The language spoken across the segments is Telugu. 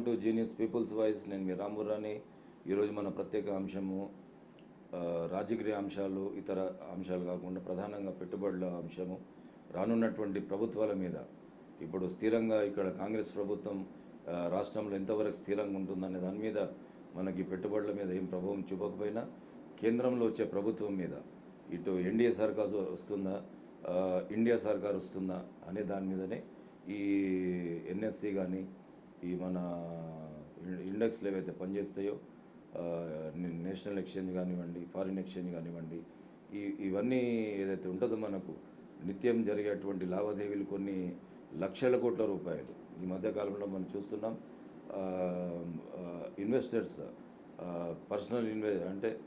Welcome to genius people's voice నేను మీ రామురాని ఈరోజు మన ప్రత్యేక అంశము రాజకీయ అంశాలు ఇతర అంశాలు కాకుండా ప్రధానంగా పెట్టుబడుల అంశము. రానున్నటువంటి ప్రభుత్వాల మీద ఇప్పుడు స్థిరంగా ఇక్కడ కాంగ్రెస్ ప్రభుత్వం రాష్ట్రంలో ఎంతవరకు స్థిరంగా ఉంటుందనే దాని మీద మనకి పెట్టుబడుల మీద ఏం ప్రభావం చూపకపోయినా కేంద్రంలో వచ్చే ప్రభుత్వం మీద ఇటు ఎన్డీఏ సర్కార్ వస్తుందా ఇండియా సర్కార్ వస్తుందా అనే దాని మీదనే ఈ ఎన్ఎస్సి కానీ ఈ మన ఇండెక్స్లు ఏవైతే పనిచేస్తాయో నేషనల్ ఎక్స్చేంజ్ కానివ్వండి ఫారిన్ ఎక్స్చేంజ్ కానివ్వండి ఈ ఇవన్నీ ఏదైతే ఉంటుందో మనకు నిత్యం జరిగేటువంటి లావాదేవీలు కొన్ని లక్షల కోట్ల రూపాయలు. ఈ మధ్యకాలంలో మనం చూస్తున్నాం ఇన్వెస్టర్స్ పర్సనల్ ఇన్వె అంటే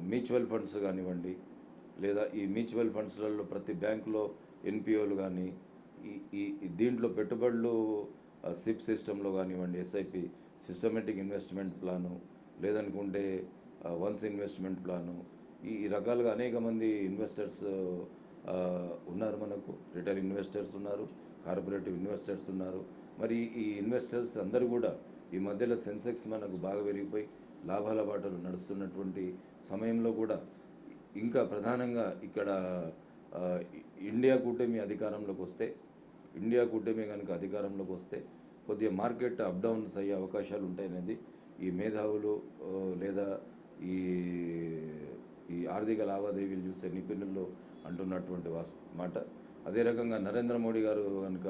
మ్యూచువల్ ఫండ్స్ కానివ్వండి లేదా ఈ మ్యూచువల్ ఫండ్స్లలో ప్రతి బ్యాంకులో ఎన్పిఓలు కానీ ఈ ఈ దీంట్లో పెట్టుబడులు సిప్ సిస్టంలో కానివ్వండి ఎస్ఐపి సిస్టమేటిక్ ఇన్వెస్ట్మెంట్ ప్లాను లేదనుకుంటే వన్స్ ఇన్వెస్ట్మెంట్ ప్లాను ఈ రకాలుగా అనేక మంది ఇన్వెస్టర్స్ ఉన్నారు మనకు. రిటైల్ ఇన్వెస్టర్స్ ఉన్నారు కార్పొరేటివ్ ఇన్వెస్టర్స్ ఉన్నారు. మరి ఈ ఇన్వెస్టర్స్ అందరూ కూడా ఈ మధ్యలో సెన్సెక్స్ మనకు బాగా పెరిగిపోయి లాభాల బాటలు నడుస్తున్నటువంటి సమయంలో కూడా ఇంకా ప్రధానంగా ఇక్కడ ఇండియా కూటమి అధికారంలోకి వస్తే ఇండియా కూటమి కనుక అధికారంలోకి వస్తే కొద్దిగా మార్కెట్ అప్ డౌన్స్ అయ్యే అవకాశాలు ఉంటాయనేది ఈ మేధావులు లేదా ఈ ఈ ఆర్థిక లావాదేవీలు చూసే నిపుణుల్లో అంటున్నటువంటి వాస్ మాట. అదే రకంగా నరేంద్ర మోడీ గారు కనుక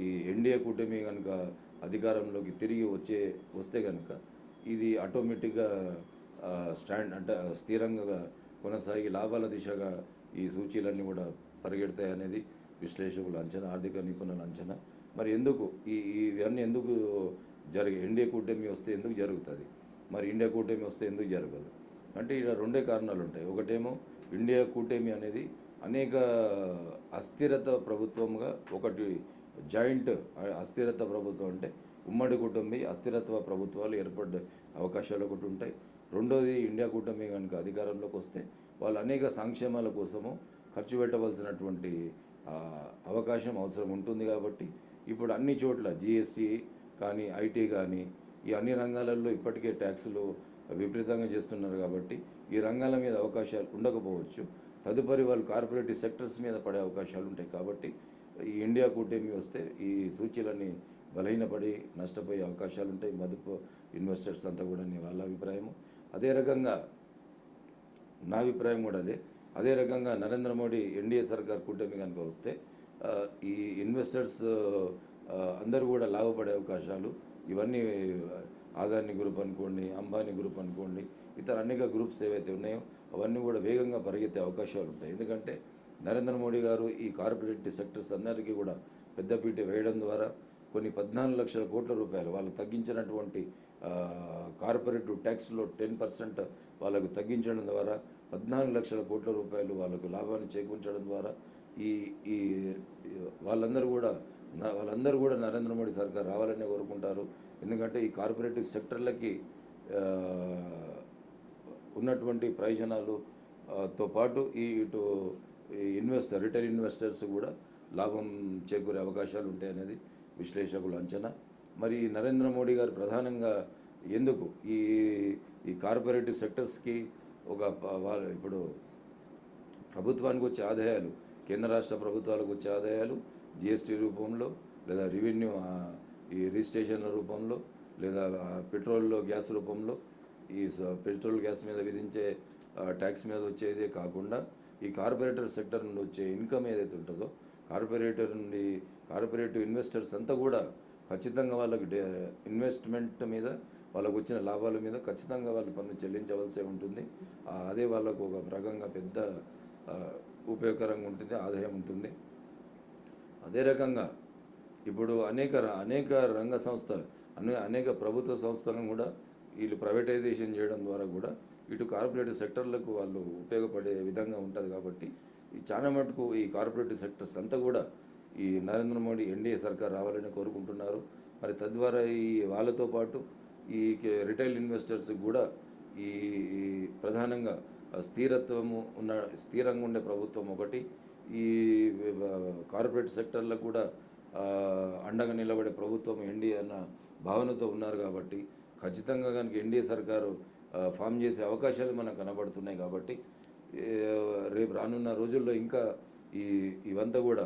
ఈ ఎన్డీఏ కూటమి కనుక అధికారంలోకి తిరిగి వచ్చే వస్తే కనుక ఇది ఆటోమేటిక్గా స్టాండ్ అంటే స్థిరంగా కొనసాగి లాభాల దిశగా ఈ సూచీలన్నీ కూడా పరిగెడతాయి అనేది విశ్లేషకుల అంచనా ఆర్థిక నిపుణుల అంచనా. మరి ఎందుకు? ఈ ఇవన్నీ ఎందుకు జరిగే ఎన్డీఏ కూటమి వస్తే ఎందుకు జరుగుతుంది? మరి ఇండియా కూటమి వస్తే ఎందుకు జరగదు? అంటే ఇక్కడ రెండే కారణాలు ఉంటాయి. ఒకటేమో ఇండియా కూటమి అనేది అనేక అస్థిరత ప్రభుత్వంగా ఒకటి జాయింట్ అస్థిరత ప్రభుత్వం అంటే ఉమ్మడి కూటమి అస్థిరత్వ ప్రభుత్వాలు ఏర్పడే అవకాశాలు ఒకటి ఉంటాయి. రెండోది ఇండియా కూటమి కనుక అధికారంలోకి వస్తే వాళ్ళు అనేక సంక్షేమాల కోసము ఖర్చు పెట్టవలసినటువంటి అవకాశం అవసరం ఉంటుంది కాబట్టి ఇప్పుడు అన్ని చోట్ల జిఎస్టీ కానీ ఐటీ కానీ ఈ అన్ని రంగాలలో ఇప్పటికే ట్యాక్సులు విపరీతంగా చేస్తున్నారు కాబట్టి ఈ రంగాల మీద అవకాశాలు ఉండకపోవచ్చు. తదుపరి వాళ్ళు కార్పొరేటివ్ సెక్టర్స్ మీద పడే అవకాశాలు ఉంటాయి కాబట్టి ఈ ఇండియా కూటమి వస్తే ఈ సూచీలన్నీ బలహీనపడి నష్టపోయే అవకాశాలు ఉంటాయి. మదుపు ఇన్వెస్టర్స్ అంతా కూడా వాళ్ళ అభిప్రాయము. అదే రకంగా నా అభిప్రాయం కూడా అదే. అదే రకంగా నరేంద్ర మోడీ ఎన్డీఏ సర్కార్ కూటమి కనుక వస్తే ఈ ఇన్వెస్టర్స్ అందరూ కూడా లాభపడే అవకాశాలు ఇవన్నీ ఆదాని గ్రూప్ అనుకోండి అంబానీ గ్రూప్ అనుకోండి ఇతర అనేక గ్రూప్స్ ఏవైతే ఉన్నాయో అవన్నీ కూడా వేగంగా పరిగెత్తే అవకాశాలు ఉంటాయి. ఎందుకంటే నరేంద్ర మోడీ గారు ఈ కార్పొరేట్ సెక్టర్స్ అందరికీ కూడా పెద్దపీట వేయడం ద్వారా కొన్ని పద్నాలుగు లక్షల కోట్ల రూపాయలు వాళ్ళు తగ్గించినటువంటి కార్పొరేటివ్ ట్యాక్స్లో టెన్ పర్సెంట్ వాళ్ళకు తగ్గించడం ద్వారా పద్నాలుగు లక్షల కోట్ల రూపాయలు వాళ్ళకు లాభాన్ని చేకూర్చడం ద్వారా ఈ ఈ వాళ్ళందరూ కూడా వాళ్ళందరూ కూడా నరేంద్ర మోడీ సర్కార్ రావాలని కోరుకుంటారు. ఎందుకంటే ఈ కార్పొరేటివ్ సెక్టర్లకి ఉన్నటువంటి ప్రయోజనాలు తో పాటు ఈ ఇటు ఈ ఇన్వెస్టర్ రిటైల్ ఇన్వెస్టర్స్ కూడా లాభం చేకూరే అవకాశాలు ఉంటాయి అనేది విశ్లేషకుల అంచనా. మరి నరేంద్ర మోడీ గారు ప్రధానంగా ఎందుకు ఈ ఈ కార్పొరేటివ్ సెక్టర్స్కి ఒక ప- వాళ్ళ ఇప్పుడు ప్రభుత్వానికి వచ్చే ఆదాయాలు కేంద్ర రాష్ట్ర ప్రభుత్వాలకు వచ్చే ఆదాయాలు జిఎస్టీ రూపంలో లేదా రెవెన్యూ ఈ రిజిస్ట్రేషన్ల రూపంలో లేదా పెట్రోల్లో గ్యాస్ రూపంలో ఈ పెట్రోల్ గ్యాస్ మీద విధించే ట్యాక్స్ మీద వచ్చేదే కాకుండా ఈ కార్పొరేటర్ సెక్టర్ నుండి వచ్చే ఇన్కమ్ ఏదైతే ఉంటుందో కార్పొరేటర్ నుండి కార్పొరేటివ్ ఇన్వెస్టర్స్ అంతా కూడా ఖచ్చితంగా వాళ్ళకి డే ఇన్వెస్ట్మెంట్ మీద వాళ్ళకు వచ్చిన లాభాల మీద ఖచ్చితంగా వాళ్ళు పన్ను చెల్లించవలసి ఉంటుంది. అదే వాళ్ళకు ఒక రకంగా పెద్ద ఉపయోగకరంగా ఉంటుంది ఆదాయం ఉంటుంది. అదే రకంగా ఇప్పుడు అనేక అనేక రంగ సంస్థలు అనే అనేక ప్రభుత్వ సంస్థలను కూడా వీళ్ళు ప్రైవేటైజేషన్ చేయడం ద్వారా కూడా ఇటు కార్పొరేట్ సెక్టర్లకు వాళ్ళు ఉపయోగపడే విధంగా ఉంటుంది కాబట్టి ఈ చాలా మటుకు ఈ కార్పొరేట్ సెక్టర్స్ అంతా కూడా ఈ నరేంద్ర మోడీ ఎన్డీఏ సర్కార్ రావాలని కోరుకుంటున్నారు. మరి తద్వారా ఈ వాళ్ళతో పాటు ఈ రిటైల్ ఇన్వెస్టర్స్ కూడా ఈ ప్రధానంగా స్థిరత్వము ఉన్న స్థిరంగా ఉండే ప్రభుత్వం ఒకటి. ఈ కార్పొరేట్ సెక్టర్లకు కూడా అండగా నిలబడే ప్రభుత్వం ఎన్డీఏ అన్న భావనతో ఉన్నారు కాబట్టి ఖచ్చితంగా కనుక ఎన్డీఏ సర్కారు ఫామ్ చేసే అవకాశాలు మనకు కనబడుతున్నాయి కాబట్టి రేపు రానున్న రోజుల్లో ఇంకా ఈ ఇవంతా కూడా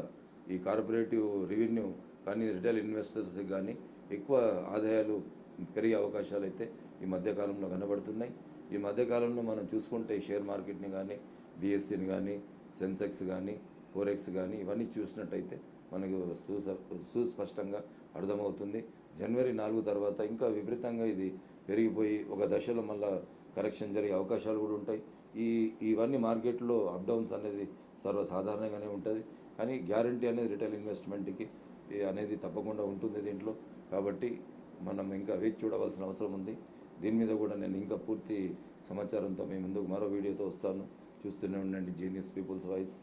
ఈ కార్పొరేటివ్ రెవెన్యూ కానీ రిటైల్ ఇన్వెస్టర్స్కి కానీ ఎక్కువ ఆదాయాలు పెరిగే అవకాశాలు అయితే ఈ మధ్యకాలంలో కనబడుతున్నాయి. ఈ మధ్యకాలంలో మనం చూసుకుంటే షేర్ మార్కెట్ని కానీ బిఎస్సిని కానీ సెన్సెక్స్ కానీ ఫోరెక్స్ కానీ ఇవన్నీ చూసినట్టయితే మనకు సుస్పష్టంగా అర్థమవుతుంది. జనవరి నాలుగు తర్వాత ఇంకా విపరీతంగా ఇది పెరిగిపోయి ఒక దశలో మళ్ళా కరెక్షన్ జరిగే అవకాశాలు కూడా ఉంటాయి. ఈ ఇవన్నీ మార్కెట్లో అప్ డౌన్స్ అనేది సర్వసాధారణంగానే ఉంటుంది. కానీ గ్యారంటీ అనేది రిటైల్ ఇన్వెస్ట్మెంట్కి అనేది తప్పకుండా ఉంటుంది దీంట్లో. కాబట్టి మనం ఇంకా వేచి చూడవలసిన అవసరం ఉంది. దీని మీద కూడా నేను ఇంకా పూర్తి సమాచారంతో మీ ముందుకు మరో వీడియోతో వస్తాను. చూస్తూనే ఉండండి జీనియస్ పీపుల్స్ వాయిస్